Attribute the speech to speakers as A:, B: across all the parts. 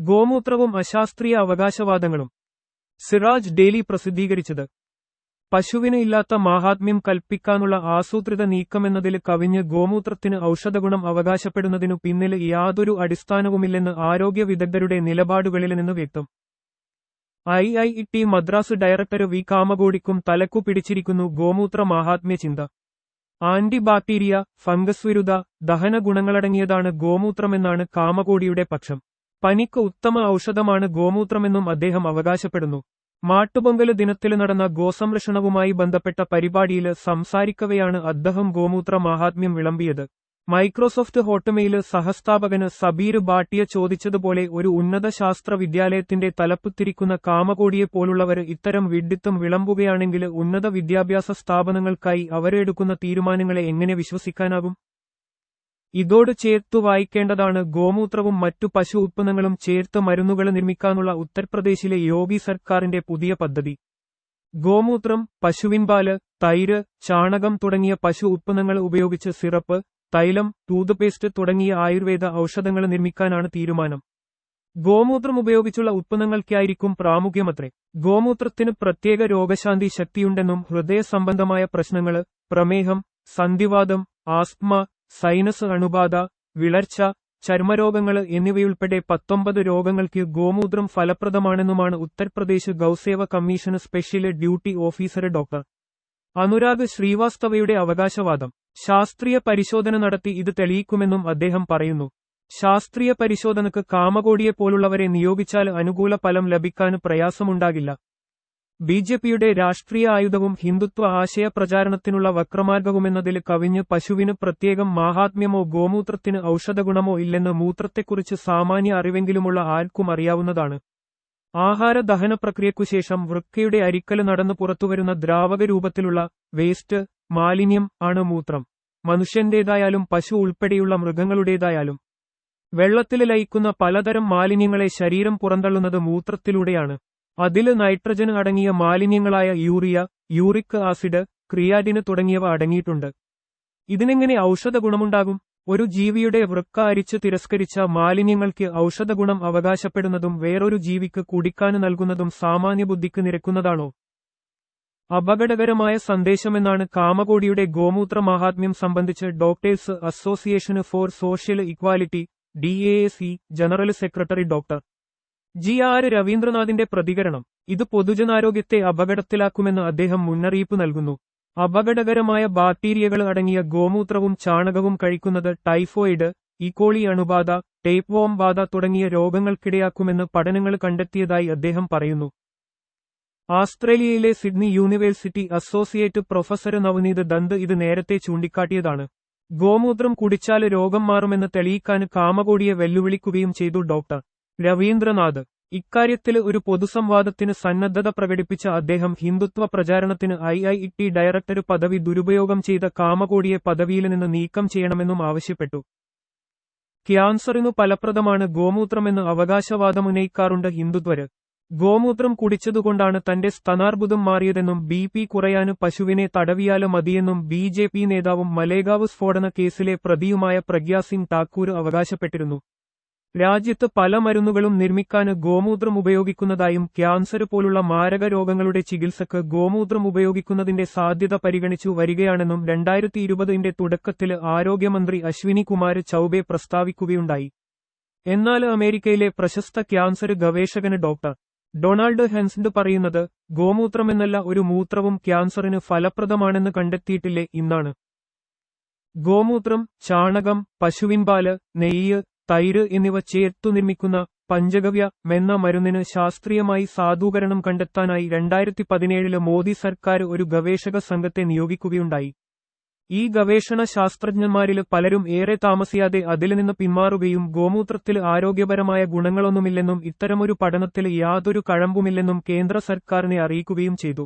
A: ഗോമൂത്രവും അശാസ്ത്രീയ അവകാശവാദങ്ങളും. Siraj daily പ്രസിദ്ധീകരിച്ചത്. പശുവിന് ഇല്ലാത്ത മാഹാത്മ്യം കൽപ്പിക്കാനുള്ള ആസൂത്രിത നീക്കമെന്നതിൽ കവിഞ്ഞ് ഗോമൂത്രത്തിന് ഔഷധഗുണം അവകാശപ്പെടുന്നതിനു പിന്നിൽ യാതൊരു അടിസ്ഥാനവുമില്ലെന്ന് ആരോഗ്യ വിദഗ്ധരുടെ നിലപാടുകളിൽ നിന്ന് വ്യക്തം. I I T Madras director V കാമകോടിക്കും തലക്കു പിടിച്ചിരിക്കുന്നു ഗോമൂത്ര മാഹാത്മ്യ ചിന്ത. ആന്റിബാക്ടീരിയ ഫംഗസ് വിരുദ്ധ ദഹന ഗുണങ്ങളടങ്ങിയതാണ് ഗോമൂത്രമെന്നാണ് കാമകോടിയുടെ പക്ഷം. പനിക്ക് ഉത്തമ ഔഷധമാണ് ഗോമൂത്രമെന്നും അദ്ദേഹം അവകാശപ്പെടുന്നു. മാട്ടുപൊങ്കൽ ദിനത്തിൽ നടന്ന ഗോസംരക്ഷണവുമായി ബന്ധപ്പെട്ട പരിപാടിയിൽ സംസാരിക്കവെയാണ് അദ്ദേഹം ഗോമൂത്ര മാഹാത്മ്യം വിളമ്പിയത്. മൈക്രോസോഫ്റ്റ് ഹോട്ടമയിൽ സഹസ്ഥാപകന് സബീർ ബാട്ടിയ ചോദിച്ചതുപോലെ ഒരു ഉന്നത ശാസ്ത്ര വിദ്യാലയത്തിന്റെ തലപ്പുത്തിരിക്കുന്ന കാമകോടിയെ പോലുള്ളവർ ഇത്തരം വിഡ്ഢിത്തം വിളമ്പുകയാണെങ്കിൽ ഉന്നത വിദ്യാഭ്യാസ സ്ഥാപനങ്ങൾക്കായി അവരെടുക്കുന്ന തീരുമാനങ്ങളെ എങ്ങനെ വിശ്വസിക്കാനാകും? ഇതോട് ചേർത്തു വായിക്കേണ്ടതാണ് ഗോമൂത്രവും മറ്റു പശു ഉത്പന്നങ്ങളും ചേർത്ത് മരുന്നുകൾ നിർമ്മിക്കാനുള്ള ഉത്തർപ്രദേശിലെ യോഗി സർക്കാരിന്റെ പുതിയ പദ്ധതി. ഗോമൂത്രം പശുവിൻപാൽ തൈര് ചാണകം തുടങ്ങിയ പശു ഉത്പന്നങ്ങൾ ഉപയോഗിച്ച് സിറപ്പ് തൈലം ടൂത്ത്പേസ്റ്റ് തുടങ്ങിയ ആയുർവേദ ഔഷധങ്ങൾ നിർമ്മിക്കാനാണ് തീരുമാനം. ഗോമൂത്രം ഉപയോഗിച്ചുള്ള ഉത്പന്നങ്ങൾക്കായിരിക്കും പ്രാമുഖ്യമത്രേ. ഗോമൂത്രത്തിന് പ്രത്യേക രോഗശാന്തി ശക്തിയുണ്ടെന്നും ഹൃദയ സംബന്ധമായ പ്രശ്നങ്ങൾ പ്രമേഹം സന്ധിവാദം ആസ്മ സൈനസ് അണുബാധ വിളർച്ച ചർമ്മരോഗങ്ങൾ എന്നിവയുൾപ്പെടെ പത്തൊമ്പത് രോഗങ്ങൾക്ക് ഗോമൂത്രം ഫലപ്രദമാണെന്നുമാണ് Uttar Pradesh ഗൌസേവ commission special duty officer doctor Anurag ശ്രീവാസ്തവയുടെ അവകാശവാദം. ശാസ്ത്രീയ പരിശോധന നടത്തി ഇത് തെളിയിക്കുമെന്നും അദ്ദേഹം പറയുന്നു. ശാസ്ത്രീയ പരിശോധനക്ക് കാമകോടിയെപ്പോലുള്ളവരെ നിയോഗിച്ചാൽ അനുകൂല ഫലം ലഭിക്കാൻ പ്രയാസമുണ്ടാകില്ല. ബി ജെ പിയുടെ രാഷ്ട്രീയ ആയുധവും ഹിന്ദുത്വ ആശയ പ്രചാരണത്തിനുള്ള വക്രമാർഗവുമെന്നതിൽ കവിഞ്ഞ് പശുവിന് പ്രത്യേകം മാഹാത്മ്യമോ ഗോമൂത്രത്തിന് ഔഷധഗുണമോ ഇല്ലെന്ന് മൂത്രത്തെക്കുറിച്ച് സാമാന്യ അറിവെങ്കിലുമുള്ള ആർക്കും അറിയാവുന്നതാണ്. ആഹാര ദഹന പ്രക്രിയക്കുശേഷം വൃക്കയുടെ അരിക്കൽ നടന്നു പുറത്തുവരുന്ന ദ്രാവക രൂപത്തിലുള്ള വേസ്റ്റ് മാലിന്യം ആണ് മൂത്രം. മനുഷ്യന്റേതായാലും പശു ഉൾപ്പെടെയുള്ള മൃഗങ്ങളുടേതായാലും. വെള്ളത്തിൽ ലയിക്കുന്ന പലതരം മാലിന്യങ്ങളെ ശരീരം പുറന്തള്ളുന്നത് മൂത്രത്തിലൂടെയാണ്. അതിൽ നൈട്രജൻ അടങ്ങിയ മാലിന്യങ്ങളായ യൂറിയ യൂറിക് ആസിഡ് ക്രിയാറ്റിന് തുടങ്ങിയവ അടങ്ങിയിട്ടുണ്ട്. ഇതിനെങ്ങനെ ഔഷധ ഗുണമുണ്ടാകും? ഒരു ജീവിയുടെ വൃക്ക അരിച്ച് തിരസ്കരിച്ച മാലിന്യങ്ങൾക്ക് ഔഷധഗുണം അവകാശപ്പെടുന്നതും വേറൊരു ജീവിക്ക് കുടിക്കാൻ നൽകുന്നതും സാമാന്യ ബുദ്ധിക്ക് നിരക്കുന്നതാണോ? അപകടകരമായ സന്ദേശമെന്നാണ് കാമകോടിയുടെ ഗോമൂത്ര മഹാത്മ്യം സംബന്ധിച്ച് doctors association for social equality D general secretary doctor. G R രവീന്ദ്രനാഥിന്റെ പ്രതികരണം. ഇത് പൊതുജനാരോഗ്യത്തെ അപകടത്തിലാക്കുമെന്ന് അദ്ദേഹം മുന്നറിയിപ്പ് നൽകുന്നു. അപകടകരമായ ബാക്ടീരിയകൾ അടങ്ങിയ ഗോമൂത്രവും ചാണകവും കഴിക്കുന്നത് ടൈഫോയിഡ് ഇക്കോളി അണുബാധ ടേപ്പ് വോം ബാധ തുടങ്ങിയ രോഗങ്ങൾക്കിടയാക്കുമെന്ന് പഠനങ്ങൾ കണ്ടെത്തിയതായി അദ്ദേഹം പറയുന്നു. ആസ്ട്രേലിയയിലെ Sydney university associate professor Navneet Dhand ഇത് നേരത്തെ ചൂണ്ടിക്കാട്ടിയതാണ്. ഗോമൂത്രം കുടിച്ചാൽ രോഗം മാറുമെന്ന് തെളിയിക്കാൻ കാമകോടിയെ വെല്ലുവിളിക്കുകയും ചെയ്തു ഡോക്ടർ. രവീന്ദ്രനാഥ്. ഇക്കാര്യത്തിൽ ഒരു പൊതുസംവാദത്തിന് സന്നദ്ധത പ്രകടിപ്പിച്ച അദ്ദേഹം ഹിന്ദുത്വ പ്രചാരണത്തിന് ഐ ഐ ടി ഡയറക്ടർ പദവി ദുരുപയോഗം ചെയ്ത കാമകോടിയെ പദവിയിൽ നിന്ന് നീക്കം ചെയ്യണമെന്നും ആവശ്യപ്പെട്ടു. ക്യാൻസറിനു ഫലപ്രദമാണ് ഗോമൂത്രമെന്ന് അവകാശവാദമുന്നയിക്കാറുണ്ട് ഹിന്ദുത്വര്. ഗോമൂത്രം കുടിച്ചതുകൊണ്ടാണ് തന്റെ സ്ഥാനാർബുദം മാറിയതെന്നും ബി പി കുറയാന് പശുവിനെ തടവിയാൽ മതിയെന്നും ബി ജെ പി നേതാവും മലേഗാവ് സ്ഫോടന കേസിലെ പ്രതിയുമായ പ്രഗ്യാസിംഗ് താക്കൂർ അവകാശപ്പെട്ടിരുന്നു. രാജ്യത്ത് പല മരുന്നുകളും നിർമ്മിക്കാന് ഗോമൂത്രം ഉപയോഗിക്കുന്നതായും ക്യാൻസർ പോലുള്ള മാരക രോഗങ്ങളുടെ ചികിത്സക്ക് ഗോമൂത്രം ഉപയോഗിക്കുന്നതിന്റെ സാധ്യത പരിഗണിച്ചു വരികയാണെന്നും രണ്ടായിരത്തി ഇരുപതിന്റെ തുടക്കത്തിൽ ആരോഗ്യമന്ത്രി അശ്വിനി കുമാർ ചൌബെ പ്രസ്താവിക്കുകയുണ്ടായി. എന്നാൽ അമേരിക്കയിലെ പ്രശസ്ത ക്യാൻസർ ഗവേഷകന് ഡോക്ടർ ഡൊണാൾഡ് ഹെൻസ്ഡ് പറയുന്നത് ഗോമൂത്രമെന്നല്ല ഒരു മൂത്രവും ക്യാൻസറിന് ഫലപ്രദമാണെന്ന് കണ്ടെത്തിയിട്ടില്ലേ ഇന്നാണ്. ഗോമൂത്രം ചാണകം പശുവിൻപാൽ നെയ്യ് തൈര് എന്നിവ ചേർത്തു നിർമ്മിക്കുന്ന പഞ്ചഗവ്യ മെന്ന മരുന്നിന് ശാസ്ത്രീയമായി സാധൂകരണം കണ്ടെത്താനായി രണ്ടായിരത്തി പതിനേഴിൽ മോദി സർക്കാർ ഒരു ഗവേഷക സംഘത്തെ നിയോഗിക്കുകയുണ്ടായി. ഈ ഗവേഷണ ശാസ്ത്രജ്ഞന്മാരിൽ പലരും ഏറെ താമസിയാതെ അതിൽ നിന്ന് പിന്മാറുകയും ഗോമൂത്രത്തിൽ ആരോഗ്യപരമായ ഗുണങ്ങളൊന്നുമില്ലെന്നും ഇത്തരമൊരു പഠനത്തിൽ യാതൊരു കഴമ്പുമില്ലെന്നും കേന്ദ്ര സർക്കാരിനെ അറിയിക്കുകയും ചെയ്തു.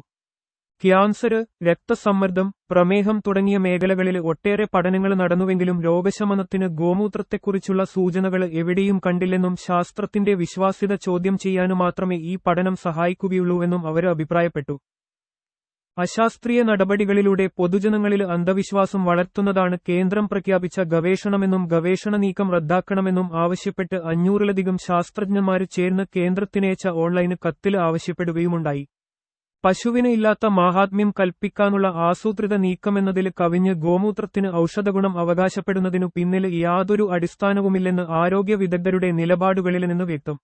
A: ക്യാൻസർ രക്തസമ്മർദ്ദം പ്രമേഹം തുടങ്ങിയ മേഖലകളിൽ ഒട്ടേറെ പഠനങ്ങൾ നടന്നുവെങ്കിലും രോഗശമനത്തിന് ഗോമൂത്രത്തെക്കുറിച്ചുള്ള സൂചനകൾ എവിടെയും കണ്ടില്ലെന്നും ശാസ്ത്രത്തിന്റെ വിശ്വാസ്യത ചോദ്യം ചെയ്യാനു മാത്രമേ ഈ പഠനം സഹായിക്കുകയുള്ളൂവെന്നും അവർ അഭിപ്രായപ്പെട്ടു. അശാസ്ത്രീയ നടപടികളിലൂടെ പൊതുജനങ്ങളിൽ അന്ധവിശ്വാസം വളർത്തുന്നതാണ് കേന്ദ്രം പ്രഖ്യാപിച്ച ഗവേഷണമെന്നും ഗവേഷണ നീക്കം റദ്ദാക്കണമെന്നും ആവശ്യപ്പെട്ട് അഞ്ഞൂറിലധികം ശാസ്ത്രജ്ഞന്മാർ ചേർന്ന് കേന്ദ്രത്തിനേച്ച ഓൺലൈന് കത്തിൽ ആവശ്യപ്പെടുകയുമുണ്ടായി. പശുവിന് ഇല്ലാത്ത മാഹാത്മ്യം കൽപ്പിക്കാനുള്ള ആസൂത്രിത നീക്കമെന്നതിൽ കവിഞ്ഞ് ഗോമൂത്രത്തിന് ഔഷധഗുണം അവകാശപ്പെടുന്നതിനു പിന്നിൽ യാതൊരു അടിസ്ഥാനവുമില്ലെന്ന് ആരോഗ്യ വിദഗ്ധരുടെ നിലപാടുകളിൽ നിന്ന് വ്യക്തം.